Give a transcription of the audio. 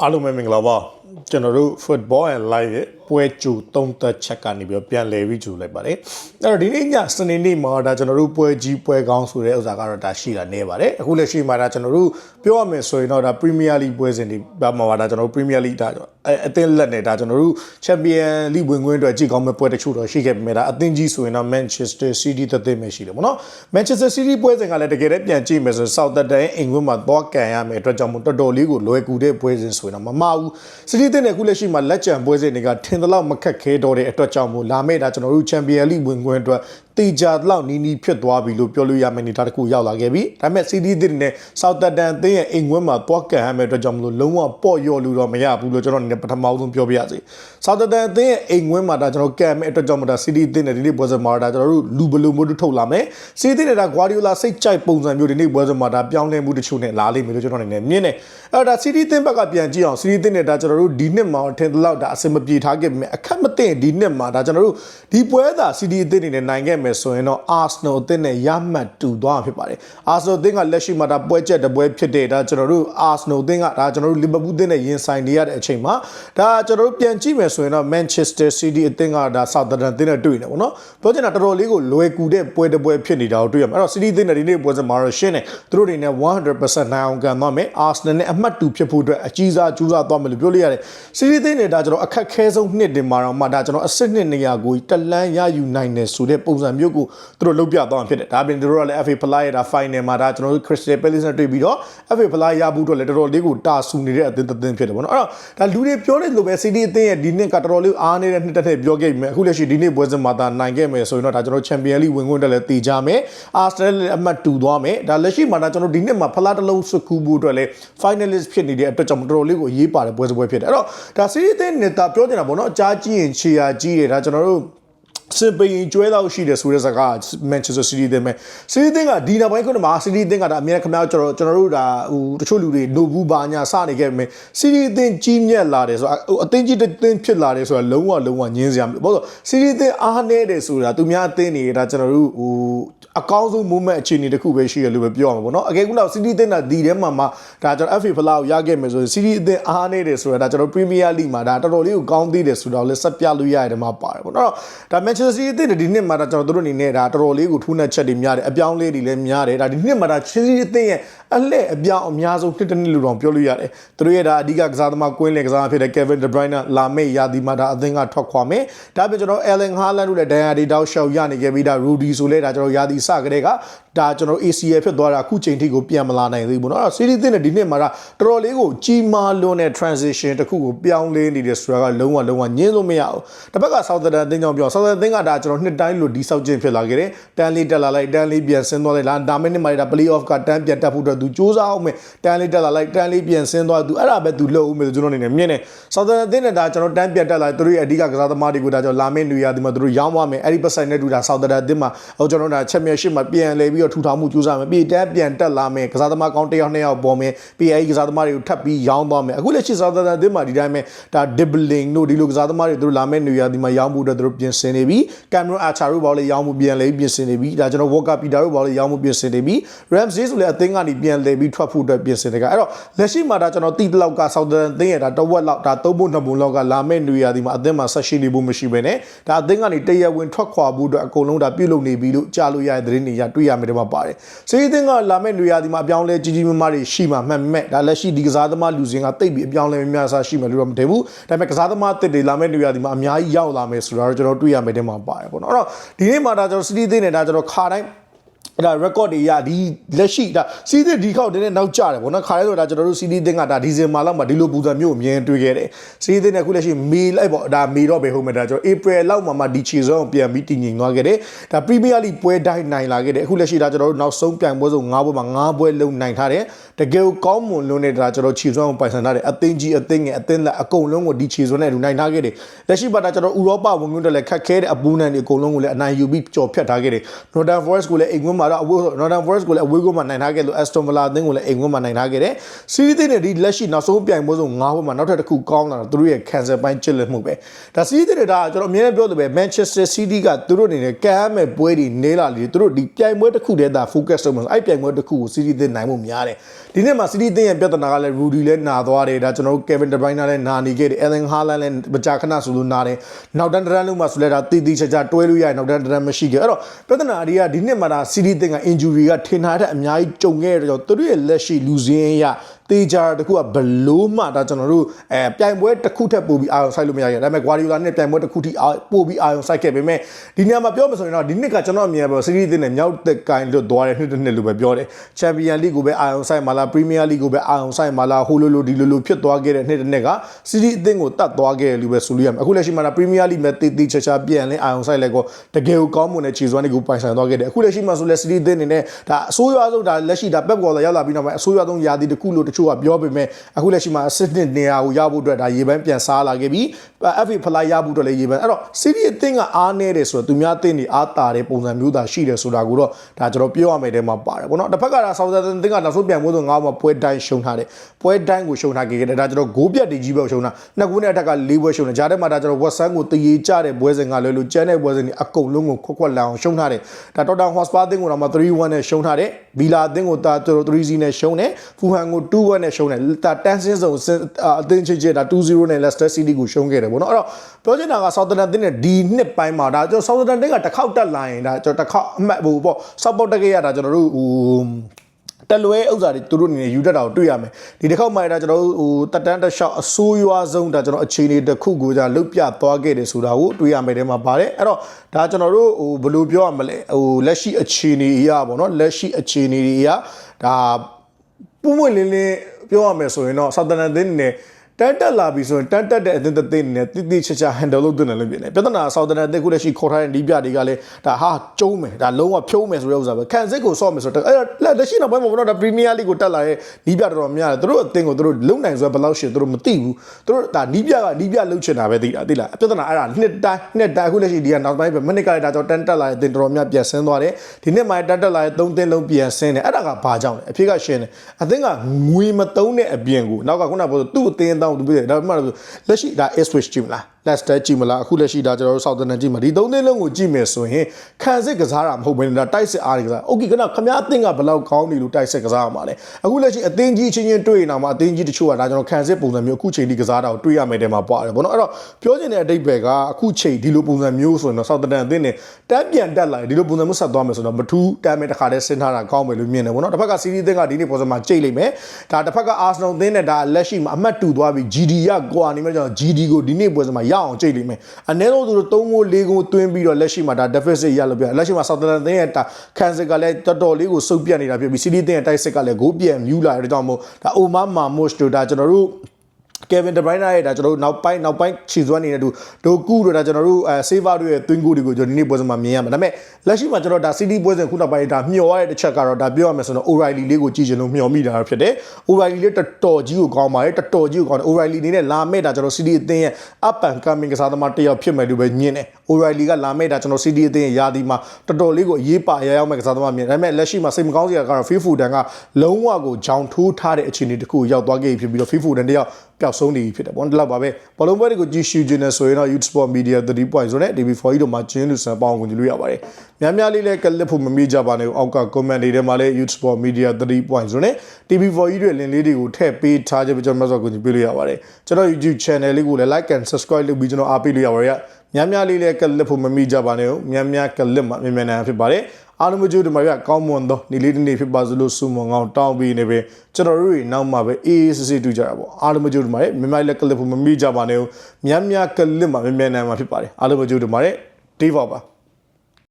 အားလုံးပဲမင်္ဂလာပါကျွန်တော်တို့ football and live ရဲ့ပွဲကြိုသုံးသက်ချက်ကနေပြီးတော့ပြန်လည်ပြီးကြိုလိုက်ပါတယ်အဲ့တော့ဒီနေ့ညစနေနေ့မှာဒါကျွန်တော်တို့ပွဲကြီးပွဲကောင်းဆိုတဲ့ဥစ္စာကတော့ဒါရှိတာနေပါတယ်အခုလက်ရှိမှာဒါကျွန်တော်တို့ပြောရမယ်ဆိုရင်တော့ဒါ Premier League ပွဲစဉ်တွေဘာမှပါဒါကျွန်တော်တို့ Premier League ဒါအဲအသင်းလက်နဲ့ဒါကျွန်တော်တို့ Champion League ဝင်ခွင့်အတွက်ကြည့်ကောင်းမဲ့ပွဲတချို့တော့ရှိခဲ့ပေမဲ့ဒါအသင်းကြီးဆိုရင်တော့ Manchester City တသက်ပဲရှိတယ်ပေါ့နော် Manchester City ပွဲစဉ်ကလည်းတကယ်တည်းပြန်ကြည့်မယ်ဆိုရင် Southampton အင်္ဂလန်မှာသွားကန်ရမယ်အတွက်ကြောင့်မို့တော်တော်လေးကိုလွယ်ကူတဲ့ပွဲစဉ်ဆိုရင်တော့မမှားဘူး City တဲ့အခုလက်ရှိမှာလက်ကျန်ပွဲစဉ်တွေကထင်သလောက်မခက်ခဲတော့တဲ့အတွက်ကြောင့်မို့လာမယ့်ဒါကျွန်တော်တို့ Champion League ဝင်ခွင့်အတွက် တေချာလောက်နီးနီးဖြစ်သွားပြီလို့ပြောလို့ရမယ့်အနေအထားတစ်ခုရောက်လာခဲ့ပြီဒါပေမဲ့ CD သစ်နဲ့ Southampton အသင်းရဲ့အိမ်ခွင်းမှာတွားကန်ရမယ့်အတွက်ကြောင့်မလို့လုံးဝပေါ့ရော့လို့တော့မရဘူးလို့ကျွန်တော်အနေနဲ့ပထမဆုံးပြောပြရစီ Southampton အသင်းရဲ့အိမ်ခွင်းမှာဒါကျွန်တော်ကန်မယ့်အတွက်ကြောင့်မလို့ CD သစ်နဲ့ဒီနေ့ပွဲစဉ်မှာဒါကျွန်တော်တို့လူဘလူမျိုးတို့ထုတ်လာမယ် CD သစ်နဲ့ဒါ Guardiola စိတ်ကြိုက်ပုံစံမျိုးဒီနေ့ပွဲစဉ်မှာဒါပြောင်းလဲမှုတချို့နဲ့လာလိမ့်မယ်လို့ကျွန်တော်အနေနဲ့မြင်တယ်အဲ့ဒါ CD သင်းဘက်ကပြန်ကြည့်အောင် CD သင်းနဲ့ဒါကျွန်တော်တို့ဒီနှစ်မှာထင်သလောက်ဒါအဆင်မပြေထားခဲ့ပေမဲ့အခက်မသိဒီနှစ်မှာဒါကျွန်တော်တို့ဒီပွဲသာ CD အသင်းနေနဲ့နိုင်ခဲ့မယ်ဆိုရင်တော့ Arsenal အသင်းနဲ့ရမှတ်တူသွားမှာဖြစ်ပါတယ် Arsenal အသင်းကလက်ရှိမှာဒါပွဲချက်တပွဲဖြစ်တဲ့ဒါကျွန်တော်တို့ Arsenal အသင်းကဒါကျွန်တော်တို့ Liverpool အသင်းနဲ့ရင်ဆိုင်နေရတဲ့အချိန်မှာဒါကျွန်တော်တို့ပြန်ကြည့်မယ်ဆိုရင်တော့ Manchester City အသင်းကဒါ Southampton အသင်းနဲ့တွေ့နေပေါ့နော်ပြောချင်တာတော်တော်လေးကိုလွယ်ကူတဲ့ပွဲတစ်ပွဲဖြစ်နေတာကိုတွေ့ရမှာအဲ့တော့ City အသင်းနဲ့ဒီနေ့ပွဲစဉ်မှာတော့ရှင်းတယ်သူတို့တွေနဲ့100%နိုင်အောင်ကန်သွားမယ် Arsenal နဲ့အမှတ်တူဖြစ်ဖို့အတွက်အကြီးစားကြိုးစားသွားမယ်လို့ပြောလို့ရတယ် City အသင်းနဲ့ဒါကျွန်တော်အခက်ခဲဆုံးနှစ်တင်မှာတော့မှဒါကျွန်တော်အစစ်နှစ်နေရာကိုတလန်းရယူနိုင်တယ်ဆိုတဲ့ပုံစံမျိုးကိုသူတို့လုပ်ပြသွားမှာဖြစ်တယ်ဒါပြင်သူတို့ကလည်း FA Fly ရတာ final မှာဒါကျွန်တော်တို့ Crystal Palace နဲ့တွေ့ပြီးတော့ FA Fly ရဖို့အတွက်လည်းတော်တော်လေးကိုတာဆူနေတဲ့အသင်းတစ်သင်းဖြစ်တယ်ပေါ့နော်အဲ့တော့ဒါလူတွေပြောတဲ့လိုပဲ City အသင်းရဲ့ဒီနှစ်ကတော်တော်လေးအားနေတဲ့နှစ်တစ်ထည့်ပြောခဲ့ပြီမယ်အခုလက်ရှိဒီနေ့ပွဲစဉ်မှာဒါနိုင်ခဲ့မယ်ဆိုရင်တော့ဒါကျွန်တော် Champion League ဝင်ခွင့်တက်လည်းတည်ကြမယ် Arsenal လည်းအမှတ်တူသွားမယ်ဒါလက်ရှိမှာဒါကျွန်တော်ဒီနှစ်မှာဖလားတစ်လုံးစကူဖို့အတွက်လည်း finalist ဖြစ်နေတဲ့အတွက်ကြောင့်တော်တော်လေးကိုအရေးပါတဲ့ပွဲစပွဲဖြစ်တယ်အဲ့တော့ဒါ City အသင်းနဲ့ဒါပြောချင်တာပေါ့နော်အကြားကြီးရင်ခြေရာကြီးတယ်ဒါကျွန်တော်တို့ စပင်ကျွဲတော့ရှိတယ်ဆိုတဲ့စကား Manchester City တဲ့မဲ့ City တဲ့ကဒီနောက်ပိုင်းခုနမှာ City တဲ့ကဒါအများခင်ဗျားကျွန်တော်ကျွန်တော်တို့ဒါဟိုတချို့လူတွေနိုဘူးဘာညာစနေခဲ့ပေမဲ့ City တဲ့ကြီးမြက်လာတယ်ဆိုတော့အသင်းကြီးတစ်သင်းဖြစ်လာတယ်ဆိုတာလုံးဝလုံးဝညင်းစရာမလိုဘာလို့ City တဲ့အားနေတယ်ဆိုတာသူများအသင်းတွေဒါကျွန်တော်တို့ဟိုအကောင်းဆုံး moment အခြေအနေတစ်ခုပဲရှိရလို့ပဲပြောရမှာပေါ့နော်အကယ်ခုနောက် City တဲ့ကဒီထဲမှာမှဒါကျွန်တော် FA ဖလားကိုရခဲ့မယ်ဆိုရင် City အသင်းအားနေတယ်ဆိုတာဒါကျွန်တော် Premier League မှာဒါတော်တော်လေးကိုကောင်းသေးတယ်ဆိုတော့လည်းဆက်ပြလို့ရတယ်ဒီမှာပါတယ်ပေါ့နော်ဒါ Manchester City အသင်းဒီနှစ်မှာဒါကျွန်တော်တို့အနေနဲ့ဒါတော်တော်လေးကိုထူးနှက်ချက်တွေများတယ်အပြောင်းလေးတွေလည်းများတယ်ဒါဒီနှစ်မှာဒါ Chelsea အသင်းရဲ့အလှည့်အပြောင်းအများဆုံးနှစ်တစ်နှစ်လို့တော့ပြောလို့ရတယ်သူတို့ရဲ့ဒါအဓိကကစားသမားကွင်းလင်ကစားဖြစ်တဲ့ Kevin De Bruyne လာမေ့ရာဒီမှာဒါအသင်းကထွက်ခွာမယ်ဒါပြင်ကျွန်တော် Erling Haaland တို့လည်းဒန်ယာဒီတောက်ရှောက်ရနေခဲ့ပြီးဒါ Rudy ဆိုလဲဒါကျွန်တော်ရာဒီစကတဲ့က ဒါကျွန်တော် ACL ဖြစ်သွားတာအခုချိန်ထိကိုပြန်မလာနိုင်သေးဘူးเนาะအဲ့တော့ City တဲ့ဒီနှစ်မှာဒါတော်တော်လေးကိုကြီးမားလွန်းတဲ့ transition တစ်ခုကိုပြောင်းလဲနေတယ်ဆိုတာကလုံးဝလုံးဝညင်းလို့မရဘူးတစ်ဘက်က Southampton အသင်းကြောင့်ပြော Southampton အသင်းကဒါကျွန်တော်နှစ်တိုင်းလို့ဒီဆောက်ခြင်းဖြစ်လာခဲ့တယ်တန်လေးတက်လာလိုက်တန်လေးပြန်ဆင်းသွားလိုက်လားဒါမင်းနဲ့မှဒါ play off ကတန်ပြန်တက်ဖို့အတွက်သူစူးစမ်းအောင်မယ်တန်လေးတက်လာလိုက်တန်လေးပြန်ဆင်းသွားသူအဲ့ဒါပဲသူလုပ်ဦးမယ်ကျွန်တော်အနေနဲ့မြင်တယ် Southampton အသင်းနဲ့ဒါကျွန်တော်တန်ပြန်တက်လာသူတို့ရဲ့အဓိကကစားသမားတွေကိုဒါကျွန်တော်လာမင်းနွေရာဒီမှာသူတို့ရောင်းသွားမယ်အဲ့ဒီပတ်ဆိုင်နဲ့တူတာ Southampton အသင်းမှာဟိုကျွန်တော်ဒါ Championship မှာပြန်လဲပြီး တော့ထူထောင်မှုစူးစမ်းမယ်ပြီးတန်ပြန်တက်လာမယ်ကစားသမားကောင်းတစ်ယောက်နှစ်ယောက်ပေါ်မယ်ပြီးအဲ့ဒီကစားသမားတွေကိုထပ်ပြီးရောင်းသွားမယ်အခုလက်ရှိ Southampton အသင်းမှာဒီတိုင်းပဲဒါ dribbling တို့ဒီလိုကစားသမားတွေသူတို့လာမယ့်နွေရာဒီမှာရောင်းဖို့အတွက်သူတို့ပြင်ဆင်နေပြီ Cameron Archer တို့ဘာလို့လဲရောင်းမှုပြန်လဲပြင်ဆင်နေပြီဒါကျွန်တော် Walker Peter တို့ဘာလို့ရောင်းမှုပြင်ဆင်နေပြီ Ramsey ဆိုလည်းအသင်းကနေပြန်လဲပြီးထွက်ဖို့အတွက်ပြင်ဆင်နေကြအဲ့တော့လက်ရှိမှာဒါကျွန်တော်တိတလောက်က Southampton အသင်းရဲ့ဒါတဝက်လောက်ဒါသုံးဖို့နှစ်ပုံလောက်ကလာမယ့်နွေရာဒီမှာအသင်းမှာဆက်ရှိနေဖို့မရှိဘဲနဲ့ဒါအသင်းကနေတရဝင်ထွက်ခွာဖို့အတွက်အကုန်လုံးဒါပြုတ်လုံနေပြီလို့ကြားလို့ရတဲ့သတင်းတွေရတွေ့ရမယ်ဒီမှာပါတယ်စေးအသင်းကလာမယ့်နွေရာဒီမှာအပြောင်းလဲကြီးကြီးမားမားတွေရှိမှမှန်မဲ့ဒါလက်ရှိဒီကစားသမားလူစင်ကတိတ်ပြီးအပြောင်းလဲများများစားရှိမှလို့တော့မထင်ဘူးဒါပေမဲ့ကစားသမားတစ်တွေလာမယ့်နွေရာဒီမှာအများကြီးရောက်လာမယ်ဆိုတော့ကျွန်တော်တွေ့ရမယ်ဒီမှာပါတယ်ပေါ့နော်အဲ့တော့ဒီနေ့မှာဒါကျွန်တော်စီးတီးသိနေတာကျွန်တော်ခါတိုင်း အဲ့ဒါ record တွေရဒီလက်ရှိဒါစီးသစ်ဒီခေါက်တင်းနဲ့နောက်ကျတယ်ဗောနော်ခါရဲဆိုတာကျွန်တော်တို့စီးသစ်တင်းကဒါဒီဇင်မာလောက်မှာဒီလိုပူဇံမျိုးအမြင်တွေ့ခဲ့တယ်စီးသစ်နဲ့အခုလက်ရှိမေလိုက်ဗောဒါမေတော့ပဲဟုတ်မယ်ဒါကျွန်တော် April လောက်မှာမှဒီချီစုံပြန်ပြီးတည်ငြိမ်သွားခဲ့တယ်ဒါ Premier League ပွဲတိုင်းနိုင်လာခဲ့တယ်အခုလက်ရှိဒါကျွန်တော်တို့နောက်ဆုံးပြိုင်ပွဲစုံ၅ပွဲမှာ၅ပွဲလုံးနိုင်ထားတယ်တကယ်ကောင်းမွန်လွန်းနေတာကျွန်တော်ချီစုံပိုင်ဆိုင်ထားတယ်အသင်းကြီးအသင်းငယ်အသင်းလက်အကုန်လုံးကိုဒီချီစုံနဲ့လူနိုင်ထားခဲ့တယ်လက်ရှိပါဒါကျွန်တော်ဥရောပဝင်ခွင့်တက်လက်ခက်ခဲတဲ့အပူနန်တွေအကုန်လုံးကိုလည်းအနိုင်ယူပြီးကြော်ဖြတ်ထားခဲ့တယ် Northern Forest ကိုလည်းအိမ်ခွင့်ကွင်းမှာတော့အဝေး Northern Forest ကိုလည်းအဝေးကွင်းမှာနိုင်ထားခဲ့လို့ Aston Villa အသင်းကိုလည်းအိမ်ကွင်းမှာနိုင်ထားခဲ့တယ်စီးရီးသင်းနဲ့ဒီလက်ရှိနောက်ဆုံးပြိုင်ပွဲဆုံး၅ပွဲမှာနောက်ထပ်တစ်ခုကောင်းလာတာသူတို့ရဲ့ cancel ပိုင်းချစ်လက်မှုပဲဒါစီးရီးသင်းတွေဒါကျွန်တော်အမြဲတမ်းပြောလို့ပဲ Manchester City ကသူတို့အနေနဲ့ကမ်းမဲ့ပွဲတွေနေလာလေသူတို့ဒီပြိုင်ပွဲတစ်ခုတည်းသာ focus လုပ်မှာအဲ့ပြိုင်ပွဲတစ်ခုကိုစီးရီးသင်းနိုင်မှုများတယ်ဒီနေ့မှာစီးရီးသင်းရဲ့ပြဿနာကလည်း Rudy လည်းနာသွားတယ်ဒါကျွန်တော်တို့ Kevin De Bruyne လည်းနာနေခဲ့တယ် Erling Haaland လည်းမကြာခဏဆိုလို့နာတယ်နောက်တန်းတန်းလုံးမှာဆိုလဲဒါတီတီချာချာတွဲလို့ရရင်နောက်တန်းတန်းမရှိခဲ့အဲ့တော့ပြဿနာတွေကဒီနှစ်မှာဒါစီးရီးသင်းက injury ကထင်ထားတဲ့အများကြီးကြုံခဲ့ရတဲ့ကြောင့်သူတို့ရဲ့လက်ရှိလူစင်းရ တေချာတခုကဘလို့မှဒါကျွန်တော်တို့အဲပြိုင်ပွဲတစ်ခုထက်ပိုပြီးအာရုံစိုက်လို့မရခဲ့ဒါပေမဲ့ Guardiola နဲ့ပြိုင်ပွဲတစ်ခုထိပိုပြီးအာရုံစိုက်ခဲ့ပေမဲ့ဒီနေရာမှာပြောမှဆိုရင်တော့ဒီနှစ်ကကျွန်တော်အမြင်ပဲစီးရီးသင်းနဲ့မြောက်သက်ကိုင်းလွတ်သွားတဲ့နှစ်တစ်နှစ်လို့ပဲပြောတယ် Champion League ကိုပဲအာရုံစိုက်မှာလား Premier League ကိုပဲအာရုံစိုက်မှာလားဟိုလိုလိုဒီလိုလိုဖြစ်သွားခဲ့တဲ့နှစ်တစ်နှစ်ကစီးရီးအသင်းကိုတတ်သွားခဲ့တယ်လို့ပဲဆိုလို့ရမယ်အခုလက်ရှိမှာဒါ Premier League မှာတေးသေးချာချာပြန်လဲအာရုံစိုက်လဲကိုတကယ်ကိုကောင်းမွန်တဲ့ခြေစွမ်းတွေကိုပိုင်ဆိုင်သွားခဲ့တယ်အခုလက်ရှိမှာဆိုလဲစီးရီးအသင်းအနေနဲ့ဒါအဆိုးရွားဆုံးဒါလက်ရှိဒါ Pep Guardiola ရောက်လာပြီးနောက်ပိုင်းအဆိုးရွားဆုံးယာတီတစ်ခုလို့တချို့ကပြောပေမဲ့အခုလက်ရှိမှာ assistant နေရာကိုရဖို့အတွက်ဒါရေပန်းပြန်စားလာခဲ့ပြီး FA ဖလိုက်ရဖို့အတွက်လည်းရေပန်းအဲ့တော့စီးရီးအသင်းကအားနေတယ်ဆိုတော့သူများအသင်းတွေအားတာတဲ့ပုံစံမျိုးသာရှိတယ်ဆိုတာကိုတော့ဒါကျွန်တော်ပြောရမယ်တဲမှာပါတယ်ပေါ့နော်တစ်ဖက်ကဒါ Southampton အသင်းကနောက်ဆုံးပြန်မိုးဆိုငါ့မှာပွဲတိုင်းရှုံထားတယ်ပွဲတိုင်းကိုရှုံထားခဲ့တယ်ဒါကျွန်တော်ဂိုးပြတ်တွေကြီးပဲရှုံတာနှစ်ကူးနဲ့အထက်က၄ပွဲရှုံတယ်ဂျားထဲမှာဒါကျွန်တော် Watson ကိုတရေကြတဲ့ပွဲစဉ်ကလည်းလို့ကျန်းတဲ့ပွဲစဉ်တွေအကုန်လုံးကိုခွက်ခွက်လောင်ရှုံထားတယ်ဒါ Tottenham Hotspur အသင်းကိုတော့မှ3-1နဲ့ရှုံထားတယ်ဗီလာအသင်းကိုဒါကျွန်တော်3-0နဲ့ရှုံတယ်ဖူဟန်ကို2-1နဲ့ရှုံတယ်ဒါတန်ဆင်းဆုံးအသင်းချင်းချင်းဒါ2-0နဲ့ Leicester City ကိုရှုံးခဲ့တယ်ပေါ့နော်အဲ့တော့ပြောချင်တာက Southampton အသင်းနဲ့ဒီနှစ်ပိုင်းမှာဒါကျွန်တော် Southampton အသင်းကတစ်ခေါက်တက်လာရင်ဒါကျွန်တော်တစ်ခေါက်အမှတ်ဟိုပေါ့ support တက်ခဲ့ရတာကျွန်တော်တို့ဟိုတလွဲဥစ္စာတွေသူတို့အနေနဲ့ယူတတ်တာကိုတွေ့ရမယ်ဒီတစ်ခေါက်မှဒါကျွန်တော်တို့ဟိုတက်တန်းတစ်လျှောက်အဆိုးရွားဆုံးဒါကျွန်တော်အခြေအနေတစ်ခုကိုじゃလုတ်ပြသွားခဲ့တယ်ဆိုတာကိုတွေ့ရမယ်တဲ့မှာပါတယ်အဲ့တော့ဒါကျွန်တော်တို့ဟိုဘယ်လိုပြောရမလဲဟိုလက်ရှိအခြေအနေအရာပေါ့နော်လက်ရှိအခြေအနေတွေအရာဒါ ပုံမွင့်လင်းလင်းပြောရမယ်ဆိုရင်တော့စာတနန်သင်းနေ တန်တက်လာပြီဆိုရင်တန်တက်တဲ့အသင်းတစ်သင်းနဲ့တိတိကျကျ handle လုပ်တင်တယ်လို့ပြင်တယ်ပြဿနာဆောက်တန်အသင်းခုလက်ရှိခေါ်ထားတဲ့ဒီပြတွေကလည်းဒါဟာကျုံးမယ်ဒါလုံးဝဖြုံးမယ်ဆိုတဲ့ဥစ္စာပဲခံစစ်ကိုဆော့မယ်ဆိုတော့အဲ့တော့လက်ရှိနောက်ပိုင်းမှာဘောတော့ဒါ Premier League ကိုတက်လာတဲ့ဒီပြတော်တော်များတယ်သူတို့အသင်းကိုသူတို့လုံနိုင်ဆိုဘယ်လောက်ရှိသူတို့မသိဘူးသူတို့ဒါနီးပြကနီးပြလှုပ်ချင်တာပဲသိတာသိလားပြဿနာအဲ့ဒါနှစ်တိုင်းနှစ်တိုင်းခုလက်ရှိဒီကနောက်ပိုင်းပဲမနစ်ကလည်းဒါကြောင့်တန်တက်လာတဲ့အသင်းတော်တော်များပြန်ဆင်းသွားတယ်ဒီနှစ်မှတန်တက်လာတဲ့သုံးသင်းလုံးပြန်ဆင်းတယ်အဲ့ဒါကဘာကြောင့်လဲအဖြစ်ကရှင်းတယ်အသင်းကငွေမသုံးတဲ့အပြင်ကိုနောက်ကခုနကပြောသူ့အသင်းတောင်းသူပြတယ်ဒါပေမဲ့လက်ရှိဒါ S switch ကြည့်မလား Leicester ကြည့်မလားအခုလက်ရှိဒါကျွန်တော်တို့ Southampton ကြည့်မှာဒီသုံးသင်းလုံးကိုကြည့်မယ်ဆိုရင်ခံစစ်ကစားတာမဟုတ်ဘဲနဲ့ဒါတိုက်စစ်အားတွေကစား Okay ခဏခမားအသင်းကဘယ်လောက်ကောင်းနေလို့တိုက်စစ်ကစားရမှာလဲအခုလက်ရှိအသင်းကြီးချင်းချင်းတွေ့ရင်တော့မှအသင်းကြီးတချို့ကဒါကျွန်တော်ခံစစ်ပုံစံမျိုးအခုချိန်ဒီကစားတာကိုတွေ့ရမယ်တဲ့မှာပွားတယ်ဗောနော်အဲ့တော့ပြောချင်တဲ့အတိတ်ပဲကအခုချိန်ဒီလိုပုံစံမျိုးဆိုရင်တော့ Southampton အသင်းနဲ့တန်းပြန်တက်လာရင်ဒီလိုပုံစံမျိုးဆက်သွားမယ်ဆိုတော့မထူးတမ်းမဲ့တစ်ခါတည်းဆင်းထားတာကောင်းမယ်လို့မြင်တယ်ဗောနော်တစ်ဖက်က series အသင်းကဒီနေ့ပုံစံမှာကြိတ်လိမ့်မယ်ဒါတစ်ဖက်က Arsenal အသင်းနဲ့ဒါလက်ရှိမှာအမှတ်တူသွားပြီး GD ရကွာနေမှာကျွန်တော် GD ကိုဒီနေ့ပွဲစံမှာရအောင်ကြိတ်လိမ့်မယ်အနည်းဆုံးသူတို့3ဂိုး4ဂိုးသွင်းပြီးတော့လက်ရှိမှာဒါ deficit ရလို့ပြလက်ရှိမှာ Southampton အသင်းရဲ့ခံစစ်ကလည်းတော်တော်လေးကိုစုပ်ပြတ်နေတာဖြစ်ပြီး City အသင်းရဲ့တိုက်စစ်ကလည်းဂိုးပြန်မြူးလာတဲ့ကြောင့်မို့ဒါ Omar Marmoush တို့ဒါကျွန်တော်တို့ Kevin De Bruyne ရဲ့ဒါကျွန်တော်တို့နောက်ပိုင်းနောက်ပိုင်းခြေစွမ်းနေတဲ့သူဒိုကူတို့ဒါကျွန်တော်တို့အဲ Saver တို့ရဲ့ twin goal တွေကိုကျွန်တော်ဒီနေ့ပွဲစဉ်မှာမြင်ရမှာဒါပေမဲ့လက်ရှိမှာကျွန်တော်ဒါ City ပွဲစဉ်ခုနောက်ပိုင်းဒါမျှော်ရတဲ့တစ်ချက်ကတော့ဒါပြောရမယ်ဆိုတော့ O'Reilly လေးကိုကြည့်ချင်လို့မျှော်မိတာဖြစ်တယ် O'Reilly လေးတော်တော်ကြီးကိုကောင်းပါတယ်တော်တော်ကြီးကိုကောင်းတယ် O'Reilly နေနဲ့လာမဲ့ဒါကျွန်တော် City အသင်းရဲ့ up and coming ကစားသမားတစ်ယောက်ဖြစ်မယ်လို့ပဲညင်းတယ် O'Reilly ကလာမဲ့ဒါကျွန်တော် City အသင်းရဲ့ယာဒီမှာတော်တော်လေးကိုအရေးပါရရောက်မဲ့ကစားသမားမြင်ဒါပေမဲ့လက်ရှိမှာစိတ်မကောင်းစရာကတော့ Phil Foden ကလုံးဝကိုဂျောင်ထိုးထားတဲ့အခြေအနေတစ်ခုကိုရောက်သွားခဲ့ပြီဖြစ်ပြီးတော့ Phil Foden တယောက်ပျောက်ဆုံးနေပြီဖြစ်တယ်ပေါ့ဒီလောက်ပါပဲဘောလုံးပွဲတွေကိုကြည့်ရှုခြင်းနဲ့ဆိုရင်တော့ Youth Sport Media 3 point ဆိုတဲ့ DB4 တို့မှာကျင်းလူဆန်ပေါင်းဝင်ကြည့်လို့ရပါတယ်များများလေးလည်းကလစ်ဖို့မမေ့ကြပါနဲ့အောက်က comment တွေထဲမှာလည်း Youth Sport Media 3 point ဆိုတဲ့ DB4 တွေလင်လေးတွေကိုထည့်ပေးထားခြင်းပဲကျွန်တော်မှဆိုကိုကြည့်ပေးလို့ရပါတယ်ကျွန်တော် YouTube channel လေးကိုလည်း like and subscribe လုပ်ပြီးကျွန်တော်အားပေးလို့ရပါတယ် များများလေးလည်းကလစ်ဖို့မမေ့ကြပါနဲ့များများကလစ်မှာမြန်မြန်နိုင်ဖြစ်ပါတယ်အားလုံးကြိုးဒီမှာရကောင်းမွန်သောနေ့လေးတစ်နေ့ဖြစ်ပါစလို့ဆုမွန်ကောင်းတောင်းပြီးနေပဲကျွန်တော်တို့တွေနောက်မှာပဲအေးအေးဆေးဆေးတူကြတာပေါ့အားလုံးကြိုးဒီမှာရမြန်မာလက်ကလစ်ဖို့မမိကြပါနဲ့များများကလစ်မှာမြန်မြန်နိုင်မှာဖြစ်ပါတယ်အားလုံးကြိုးဒီမှာရဒေးပါပါ